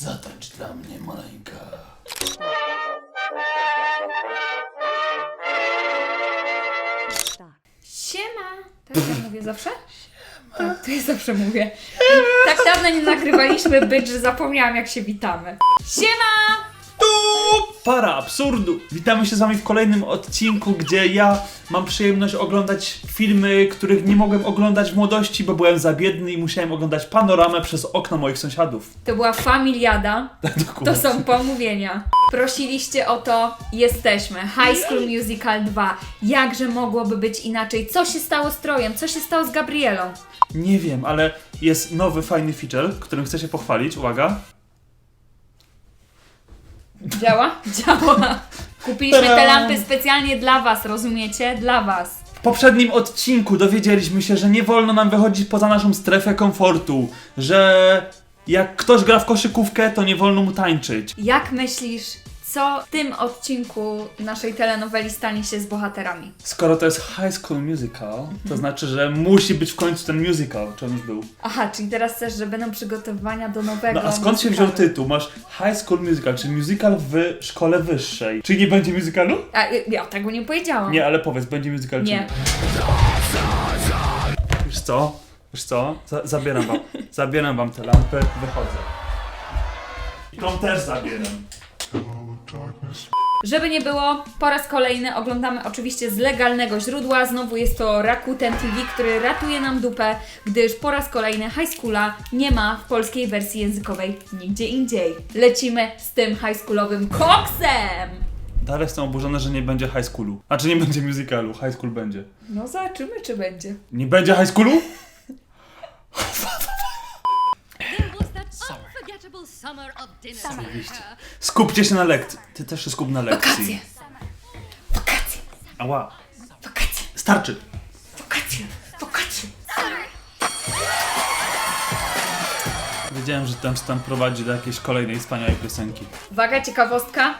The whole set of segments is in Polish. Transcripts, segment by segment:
Zatańcz dla mnie, maleńka. Siema! Tak ja mówię zawsze? Tak, to ja zawsze mówię. Tak dawno nie nagrywaliśmy być, że zapomniałam jak się witamy. Siema! Para absurdu! Witamy się z wami w kolejnym odcinku, gdzie ja mam przyjemność oglądać filmy, których nie mogłem oglądać w młodości, bo byłem za biedny i musiałem oglądać panoramę przez okno moich sąsiadów. To była familiada. Dokładnie. To są pomówienia. Prosiliście o to, jesteśmy. High School Musical 2. Jakże mogłoby być inaczej? Co się stało z Trojem? Co się stało z Gabrielą? Nie wiem, ale jest nowy, fajny feature, którym chcę się pochwalić. Uwaga. Działa? Działa. Kupiliśmy te lampy specjalnie dla Was, rozumiecie? Dla Was. W poprzednim odcinku dowiedzieliśmy się, że nie wolno nam wychodzić poza naszą strefę komfortu, że jak ktoś gra w koszykówkę, to nie wolno mu tańczyć. Jak myślisz, co w tym odcinku naszej telenoweli stanie się z bohaterami? Skoro to jest High School Musical, to znaczy, że musi być w końcu ten musical, czy on już był. Aha, czyli teraz też, że będą przygotowania do nowego No a skąd się wziął musicalu. tytuł? Masz High School Musical, czy musical w szkole wyższej. Czyli nie będzie musicalu? A, ja tego nie powiedziałam. Nie, ale powiedz, będzie musical Nie. czy Wiesz co? Wiesz co? Za zabieram wam. zabieram wam te lampy, wychodzę. I tą też zabieram. Żeby nie było, po raz kolejny oglądamy oczywiście z legalnego źródła. Znowu jest to Rakuten TV, który ratuje nam dupę, gdyż po raz kolejny High Schoola nie ma w polskiej wersji językowej nigdzie indziej. Lecimy z tym high schoolowym koksem! Dalej jestem oburzony, że nie będzie high schoolu. A czy nie będzie musicalu? High school będzie. No zobaczymy, czy będzie. Nie będzie high schoolu? dinner. Skupcie się na lekcji. Ty też się skup na lekcji. Wakacje! Wakacje! Ała. Wakacje! Starczy. Wakacje! Wakacje! Wiedziałem, że ten wstęp prowadzi do jakiejś kolejnej wspaniałej piosenki. Uwaga, ciekawostka.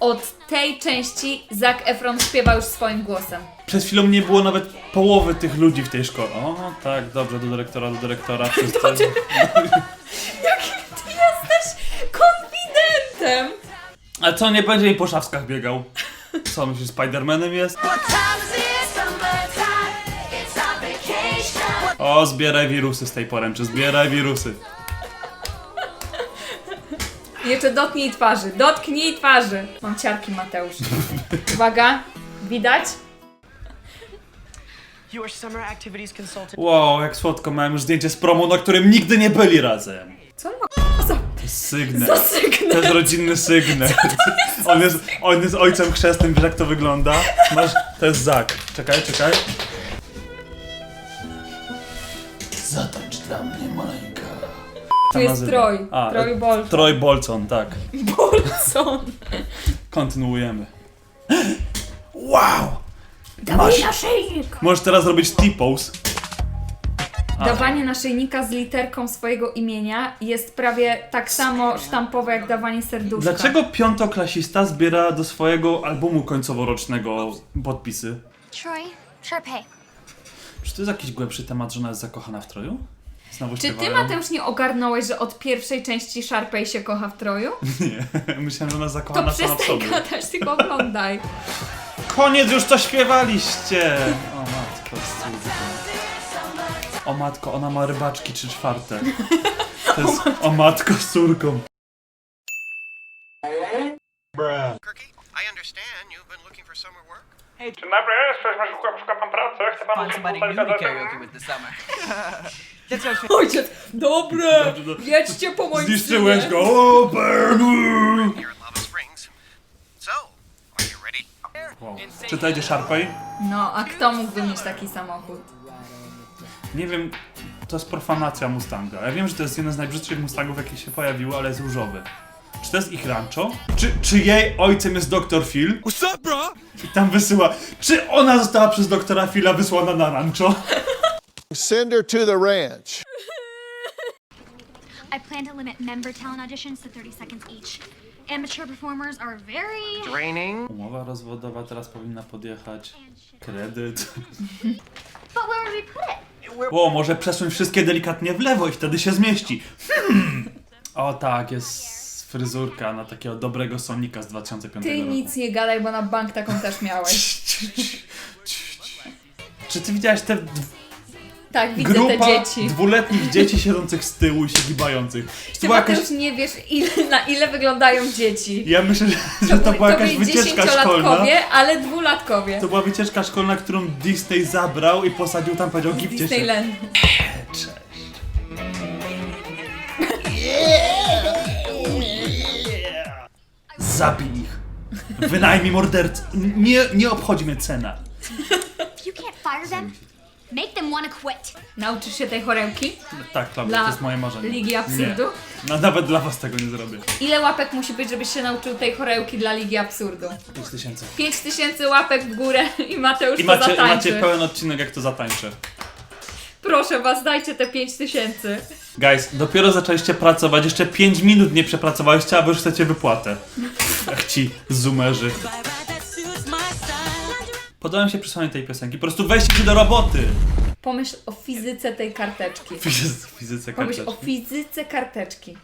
Od tej części Zac Efron śpiewa już swoim głosem. Przed chwilą nie było nawet połowy tych ludzi w tej szkole. O, tak, dobrze, do dyrektora, do dyrektora. Wszyscy... Jesteś konfidentem! A co, nie będzie mi po szafskach biegał? Co, myślisz, Spidermanem jest? O, zbieraj wirusy z tej poręczy, zbieraj wirusy. Jeszcze dotknij twarzy, dotknij twarzy. Mam ciarki, Mateusz. Uwaga, widać? Wow, jak słodko, miałem już zdjęcie z promu, na którym nigdy nie byli razem. Ma za, To jest za To jest rodzinny sygnał. On jest, on jest ojcem chrzestnym, wiesz jak to wygląda? Masz, to jest Zak. Czekaj, czekaj. Zatańcz dla mnie, maleńka. Tu jest Troj, A, Troj Bolton. Troy Bolton, tak. Bolson. Kontynuujemy. Wow! Dawaj naszyjnik! Możesz teraz robić T-pose. A. Dawanie naszyjnika z literką swojego imienia jest prawie tak samo sztampowe jak dawanie serduszka. Dlaczego piątoklasista zbiera do swojego albumu końcoworocznego podpisy? Troy, Sharpay. Czy to jest jakiś głębszy temat, że ona jest zakochana w Troju? Znowu Czy ty, śpiewają? Mateusz, nie ogarnąłeś, że od pierwszej części Sharpay się kocha w Troju? Nie, myślałem, że ona jest To zakochana sama w przestań sobie. gadać, tylko oglądaj. Koniec, już to śpiewaliście! O matko, cudowne. O matko, ona ma rybaczki trzy czwarte. To jest o matko z córką. Kirky, I understand you've been looking for summer work. Hey, Dzień dobry, szuka, szuka, szuka pan pracy, chce pan karaoke with summer. That's Ojciec, dobre, Dobrze, jedźcie po moim Zniszczyłeś synie. go! O, Bermu! Here at Lava Springs. So, are you ready? Wow. Czy to idzie Sharpay? No, a kto mógłby mieć taki samochód? Nie wiem, to jest profanacja Mustanga. Ja wiem, że to jest jeden z najbrzydszych Mustangów, jakie się pojawiły, ale jest różowy. Czy to jest ich rancho? Czy, czy jej ojcem jest Dr. Phil? What's up, bro? I tam wysyła. Czy ona została przez doktora Phila wysłana na rancho? Send her to the ranch. I plan to limit member talent auditions to 30 seconds each. Amateur performers are very Draining. Umowa rozwodowa teraz powinna podjechać. Kredyt. But where would we put it? O, może przesuń wszystkie delikatnie w lewo i wtedy się zmieści. Hmm. O tak, jest fryzurka na takiego dobrego Sonika z 2005 Ty roku. nic nie gadaj, bo na bank taką też miałeś. Czy ty widziałeś te d- Tak, widzę grupa te dzieci. dwuletnich dzieci siedzących z tyłu i się gibających? To Ty była jakaś... Mateusz nie wiesz ile, na ile wyglądają dzieci. Ja myślę, że, że to była jakaś byli wycieczka szkolna. ale dwulatkowie. To była wycieczka szkolna, którą Disney zabrał i posadził tam, powiedział gibcie się. Disneyland. Cześć. Zabij ich. Wynajmij mordercę. Nie, nie obchodzi mnie cena. You can't fire them, make them want to quit. Nauczysz się tej choręki? Tak, Klaudia, Dla to jest moje marzenie. Ligi Absurdu? Nie. No, nawet dla was tego nie zrobię. Ile łapek musi być, żebyś się nauczył tej chorełki dla Ligi Absurdu? 5 tysięcy. 5000 łapek w górę i Mateusz I to macie, zatańczy. macie pełen odcinek, jak to zatańczę. Proszę was, dajcie te 5000. Guys, dopiero zaczęliście pracować, jeszcze 5 minut nie przepracowaliście, a wy już chcecie wypłatę. Jak ci zoomerzy. Podoba mi się przesłanie tej piosenki. Po prostu weźcie się do roboty. Pomyśl o fizyce tej karteczki. Fizy- Fizyce Pomyśl o karteczki. fizyce karteczki.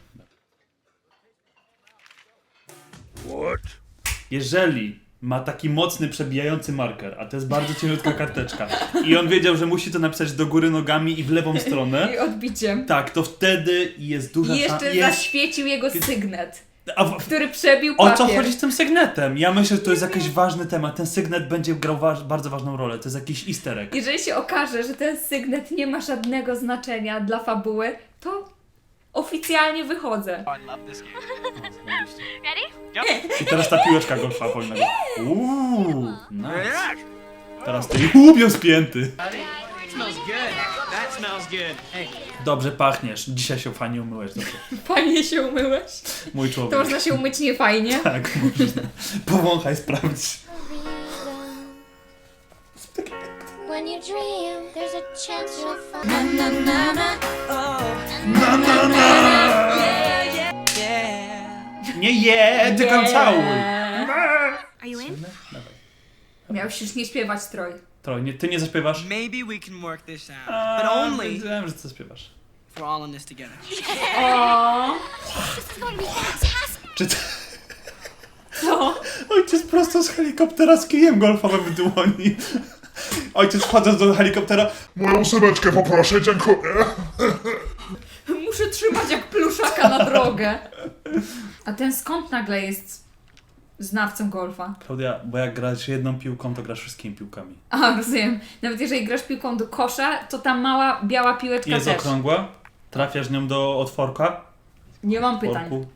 Jeżeli ma taki mocny, przebijający marker, a to jest bardzo cieniutka karteczka, i on wiedział, że musi to napisać do góry nogami i w lewą stronę, I odbiciem. tak, to wtedy jest duża I jeszcze szansa... Zaświecił jego sygnet, w... który przebił O papier. co chodzi z tym sygnetem? Ja myślę, że to jest jakiś ważny temat. Ten sygnet będzie grał waż... bardzo ważną rolę. To jest jakiś easter egg. Jeżeli się okaże, że ten sygnet nie ma żadnego znaczenia dla fabuły, to oficjalnie wychodzę. I love this game. Ready? I teraz ta piłeczka golfa wolnego. Uuu, nice. Teraz ty łubią spięty. Smells good. That smells good. Hey, Dobrze pachniesz. Dzisiaj się fajnie umyłeś. Dobrze. Fajnie się umyłeś. Mój To człowiek. można się umyć niefajnie. Tak, można. Powąchaj, sprawdź. When you dream, there's a chance you'll find. Nie je, tylko całuj. Are you in? Miałeś już nie śpiewać, Troj. To nie, ty nie zaśpiewasz? maybe we can work this out. A, But only Wiedziałem, że ty zaśpiewasz. if we're all in this together. This is going to be fantastic. Czy ty... Co? Ojciec prosto z helikoptera z kijem golfowym w dłoni. Ojciec wchodząc do helikoptera. Moją ósemeczkę poproszę, dziękuję. Muszę trzymać jak pluszaka na drogę. A ten skąd nagle jest znawcą golfa? Klaudia, bo jak grasz jedną piłką, to grasz wszystkimi piłkami. A, rozumiem. Nawet jeżeli grasz piłką do kosza, to ta mała, biała piłeczka Jest też. okrągła, trafiasz nią do otworka, Nie mam pytań. worku,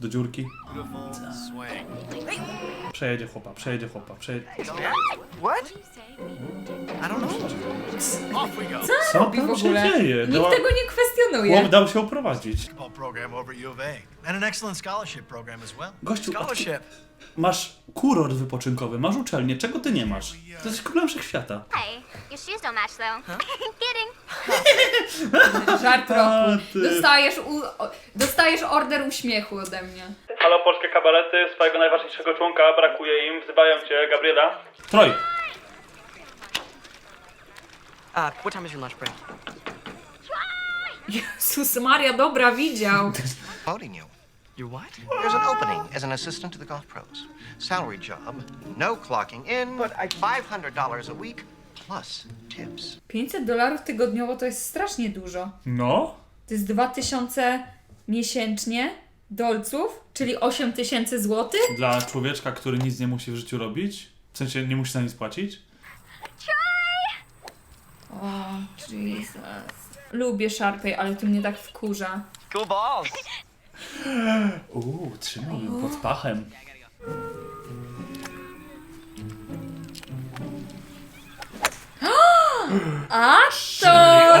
do dziurki. Przejedzie chłopa, przejedzie chłopa, przejedzie... What? I don't know. Off we go. Co robi w tam się ogóle? dzieje? Nikt Dała- tego nie kwestionuje. Chłop dał się uprowadzić. Basketball program over at U of A, and an excellent scholarship program as well. Gościu, Scholarship. masz kurort wypoczynkowy, masz uczelnię, czego ty nie masz? Ty jesteś królem wszechświata. Hey, your shoes don't match though. Kidding. Żart roku. ty. Dostajesz, u, o, dostajesz order uśmiechu ode mnie. Halo polskie kabarety, swojego najważniejszego członka brakuje im, wzywają cię, Gabriela. Troj, Uh, what time is your lunch break? Jezus Maria, dobra, widział. Voting you. Your what? There's an opening as an assistant to the golf pros. Salary job, no clocking in, But I- $500 a week plus tips. 500 dolarów tygodniowo to jest strasznie dużo. no. To jest 2000 miesięcznie dolców, czyli 8000 złotych. Dla człowieczka, który nic nie musi w życiu robić, w sensie nie musi za nic płacić. O, Jesus. Lubię Sharpay, ale to mnie tak wkurza. Cool balls. Uuu, trzymał ją pod pachem. A to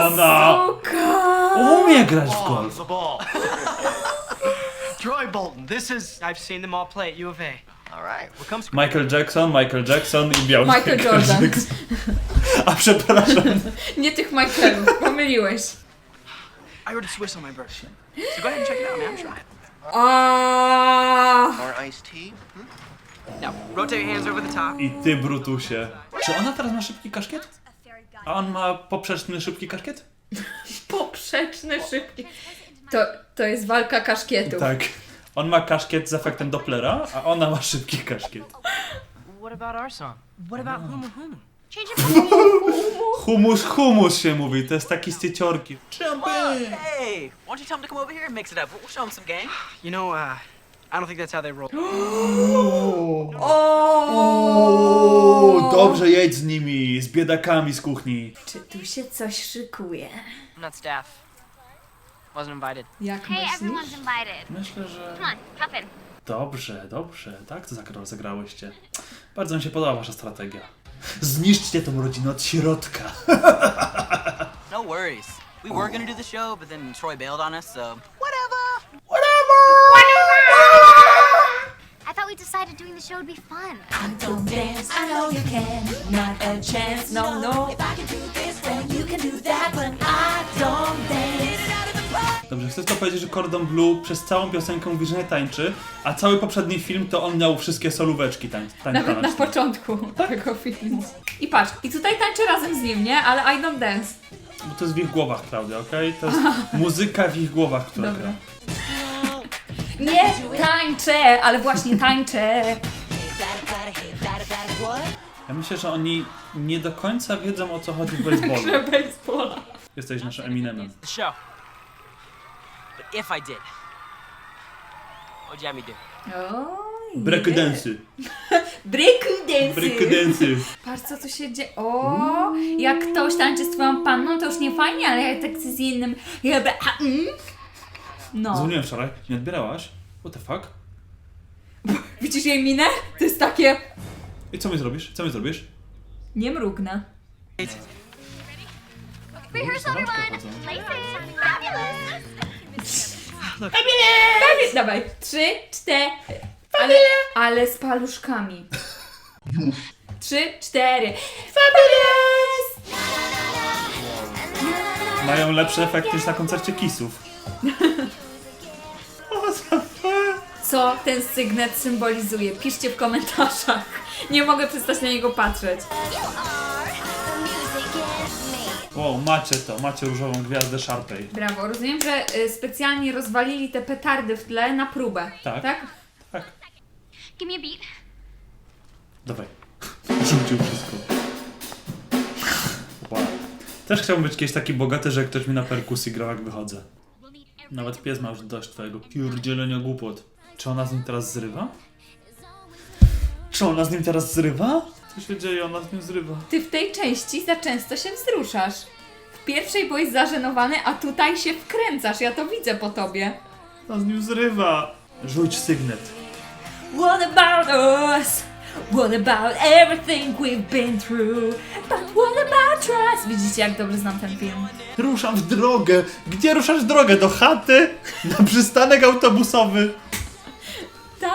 ona- suka! Umie grać w golf. The ball. Troy Bolton, this is. I've seen them all play at U of A. All right. What comes Michael Jackson, Michael Jackson i biały Michael Jordan. Jackson. A przepraszam. Nie tych Michaelów, pomyliłeś. I ordered Swiss on my birthday. So go ahead and check it out, man. I'm trying. A More iced tea? Now, rotate your hands over the top. I ty, Brutusie. Czy ona teraz ma szybki kaszkiet? A on ma poprzeczny szybki kaszkiet? poprzeczny, szybki. To, to jest walka kaszkietów. Tak. On ma kaszkiet z efektem Dopplera, a ona ma szybki kaszkiet. What about our song? What about Hum Hum? Change it Humus, humus się mówi, to jest taki z cieciorki. Hey, why don't you tell him to come over here and mix it up? We'll show him some game. You know, uh, I don't think that's how they roll. O, dobrze jedź z nimi, z biedakami z kuchni. Czy tu się coś szykuje? I'm not staff. Wasn't invited. Jak Hey, myślisz? everyone's invited. Myślę, że... Come on, hop in. Dobrze, dobrze, tak to zagra- zagrałyście. Bardzo mi się podoba wasza strategia. Zniszczcie tą rodzinę od środka. No worries. We were gonna do the show, but then Troy bailed on us, so whatever. Whatever I thought we decided doing the show would be fun. I don't dance, I know you can. Not a chance, no, no. If I can do this, then you can do that, but I don't dance. Dobrze, chcę tylko powiedzieć, że Cordon Bleu przez całą piosenkę mówi, że nie tańczy, a cały poprzedni film to on miał wszystkie solóweczki tań, tań, Nawet na początku tego filmu. I patrz, i tutaj tańczę razem z nim, nie? Ale I don't dance. Bo to jest w ich głowach, Klaudia, okej? To jest muzyka w ich głowach, która Dobra. gra. Nie tańczę, ale właśnie tańczę. Ja myślę, że oni nie do końca wiedzą o co chodzi w baseballu. Grę baseballa. Jesteś naszym Eminemem. show. If I did, what'd you have me do? O, Breakdance'y. Breakdance. Breakdance'y. Patrz co tu się dzieje. O, jak ktoś tańczy z twoją panną, to już nie fajnie, ale jak tak z innym. Jakby, a, mm. No. Dzwoniłem wczoraj, nie odbierałaś? What the fuck? Widzisz jej minę? To jest takie. I co mi zrobisz? Co mi zrobisz? Nie mrugnę. Rehearsal, everyone. Places. Fabulous. Prawie- Dawaj. Trzy, cztery. Ale, ale z paluszkami. Już. Trzy, cztery. Fabulous! Mają lepszy efekt niż na koncercie Kissów. Co ten sygnet symbolizuje? Piszcie w komentarzach. Nie mogę przestać na niego patrzeć. Wow, macie to, macie różową gwiazdę Sharpay. Brawo. Rozumiem, że y, specjalnie rozwalili te petardy w tle na próbę. Tak. Tak? Tak. Give me a beat. Dawaj. Rzucił wszystko. Wow. Też chciałbym być kiedyś taki bogaty, że ktoś mi na perkusji grał jak wychodzę. Nawet pies ma już dość twojego pierdzielenia głupot. Czy ona z nim teraz zrywa? Czy ona z nim teraz zrywa? Co się dzieje? Ona z nim zrywa. Ty w tej części za często się wzruszasz. W pierwszej byłeś zażenowany, a tutaj się wkręcasz. Ja to widzę po tobie. Ona z nim zrywa. Rzuć sygnet. What about us? What about everything we've been through? But what about trust? Widzicie, jak dobrze znam ten film. Ruszam w drogę. Gdzie ruszasz w drogę? Do chaty? Na przystanek autobusowy?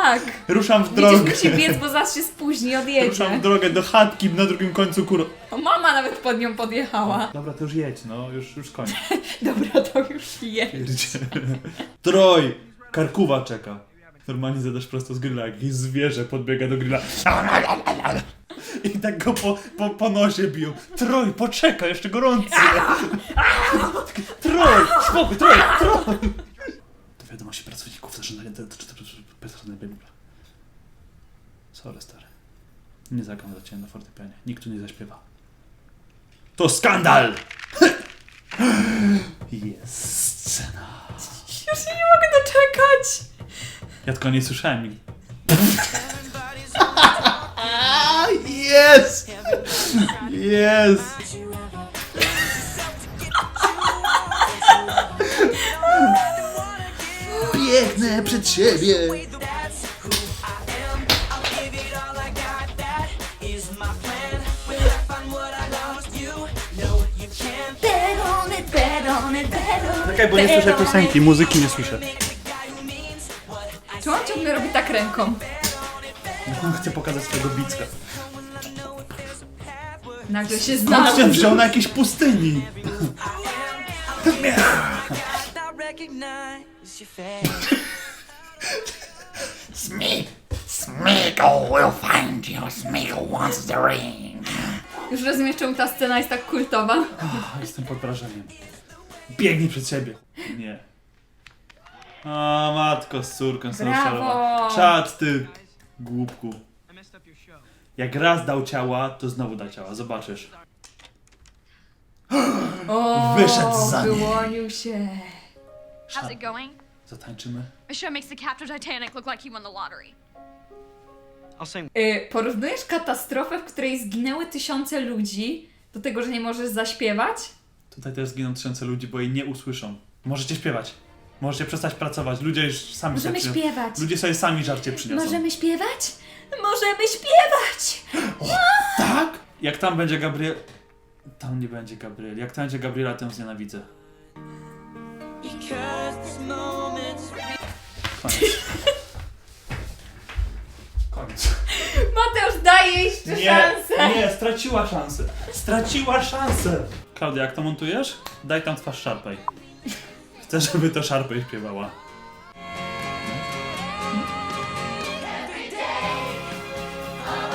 Tak. Ruszam w Widzisz, drogę. musi biec, bo zaraz się spóźni, odjedzie. Ruszam w drogę do chatki na drugim końcu kur... O, Mama nawet pod nią podjechała. Dobra, to już jedź, no, już, już koniec. Dobra, to już je. Troj! Karkuwa czeka. Normalnie zadasz prosto z grilla, jak jakieś zwierzę podbiega do grilla. I tak go po, po, po nosie bił. Troj, poczekaj, jeszcze gorący. Troj, spokój, Troj, Troj. Wiadomości pracowników zażądania personalnej Biblia. Sorry, stary. Nie zagram dla ciebie na fortepianie. Nikt tu nie zaśpiewa. To skandal! Jest scena. Już się nie mogę doczekać. Ja tylko nie słyszałem. Jest! Jest! Biegnę przed siebie! Czekaj, bo nie słyszę piosenki, muzyki nie słyszę. Czy on ciągle robi tak ręką? Chcę pokazać swojego bicka. Nagle się Skąd znalazł. się wziął na jakiejś pustyni? Już rozumiesz, czemu ta scena jest tak kultowa? Ach, Jestem pod wrażeniem. Biegnij przed siebie. Nie. A matko z córką są Brawo! szalowane. Czad ty głupku. Jak raz dał ciała, to znowu da ciała, zobaczysz. O, Wyszedł za niej. wyłonił się. How's it going? Zatańczymy? Makes the captured Titanic look like he won the lottery. I'll sing. Y, porównujesz katastrofę, w której zginęły tysiące ludzi, do tego, że nie możesz zaśpiewać? Tutaj też giną tysiące ludzi, bo jej nie usłyszą. Możecie śpiewać. Możecie przestać pracować. Ludzie już sami Możemy sobie przyniosą. śpiewać. Ludzie sobie sami żarcie przyniosą. Możemy śpiewać? Możemy śpiewać! Tak? Jak tam będzie Gabriel... Tam nie będzie Gabriel. Jak tam będzie Gabriela, to ją znienawidzę. Koniec. Koniec. Mateusz, daj jej jeszcze Nie, szansę! nie, straciła szansę. Straciła szansę. Klaudia, jak to montujesz? Daj tam twarz Sharpej. Chcę, żeby to Sharpej śpiewała.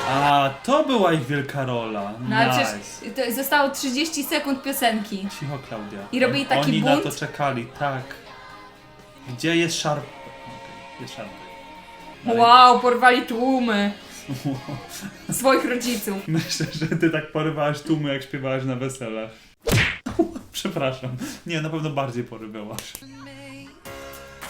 A, to była ich wielka rola. No ale nice. przecież to zostało 30 sekund piosenki. Cicho, Klaudia. I robili taki Oni bunt? na to czekali, tak. Gdzie jest Sharp? Sharp. Dalej. Wow, porwali tłumy. Swoich rodziców. Myślę, że ty tak porywałeś tłumy, jak śpiewałaś na weselach. Przepraszam. Nie, na pewno bardziej porywałaś.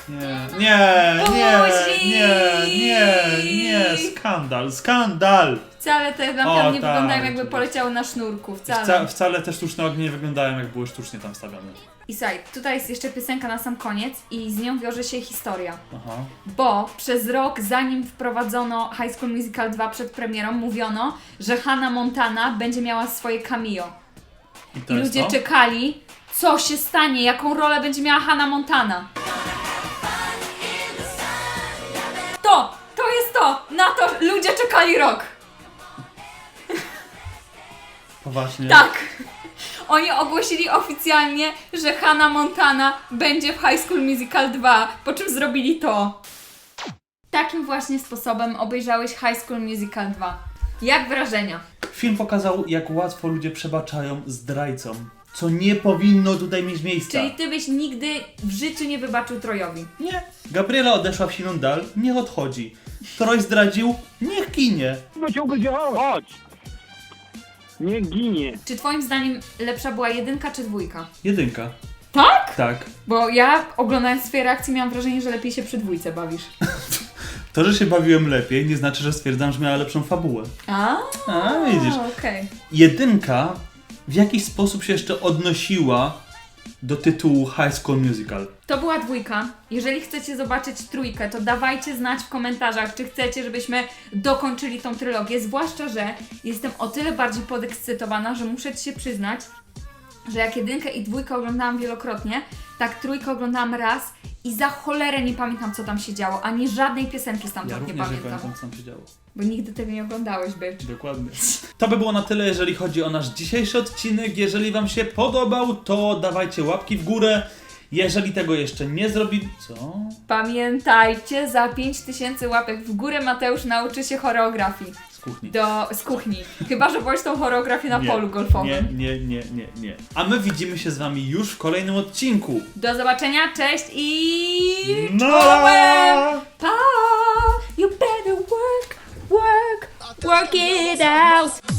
Nie, nie, nie, nie, nie, nie, skandal, skandal! Wcale te lampy O, nie tak, wyglądają jakby poleciały na sznurku. Wcale. Wca, wcale te sztuczne ognie nie wyglądają, jak były sztucznie tam stawiane. I słuchaj, tutaj jest jeszcze piosenka na sam koniec i z nią wiąże się historia. Aha. Bo przez rok, zanim wprowadzono High School Musical 2 przed premierą, mówiono, że Hannah Montana będzie miała swoje cameo. I to I jest ludzie to? czekali, co się stanie, jaką rolę będzie miała Hannah Montana. To! To jest to! Na to ludzie czekali rok! Poważnie. Tak! Oni ogłosili oficjalnie, że Hannah Montana będzie w High School Musical 2, po czym zrobili to. Takim właśnie sposobem obejrzałeś High School Musical 2. Jak wrażenia? Film pokazał, jak łatwo ludzie przebaczają zdrajcom, co nie powinno tutaj mieć miejsca. Czyli ty byś nigdy w życiu nie wybaczył Trojowi. Nie. Gabriela odeszła w silną dal, niech odchodzi. Troj zdradził, niech ginie. Chodź! Nie ginie. Czy twoim zdaniem lepsza była jedynka czy dwójka? Jedynka. Tak? Tak. Bo ja oglądając twoje reakcje miałam wrażenie, że lepiej się przy dwójce bawisz. To, że się bawiłem lepiej, nie znaczy, że stwierdzam, że miała lepszą fabułę. A, A, widzisz. okej. Jedynka w jakiś sposób się jeszcze odnosiła do tytułu High School Musical. To była dwójka. Jeżeli chcecie zobaczyć trójkę, to dawajcie znać w komentarzach, czy chcecie, żebyśmy dokończyli tą trylogię. Zwłaszcza, że jestem o tyle bardziej podekscytowana, że muszę Ci się przyznać, że jak jedynkę i dwójkę oglądałam wielokrotnie, tak trójkę oglądałam raz i za cholerę nie pamiętam, co tam się działo, ani żadnej piosenki stamtąd Ja nie również nie pamiętam. pamiętam, co tam się działo. Bo nigdy tego nie oglądałeś, bitch. Dokładnie. To by było na tyle, jeżeli chodzi o nasz dzisiejszy odcinek. Jeżeli Wam się podobał, to dawajcie łapki w górę. Jeżeli tego jeszcze nie zrobili... Co? Pamiętajcie, za 5000 łapek w górę Mateusz nauczy się choreografii Z kuchni. do, z kuchni. Chyba, że wolisz tą choreografję na Nie, polu golfowym. Nie, nie, nie, nie, nie. A my widzimy się z Wami już w kolejnym odcinku. Do zobaczenia, cześć i No! czołem! Pa! You better work, work, work it out!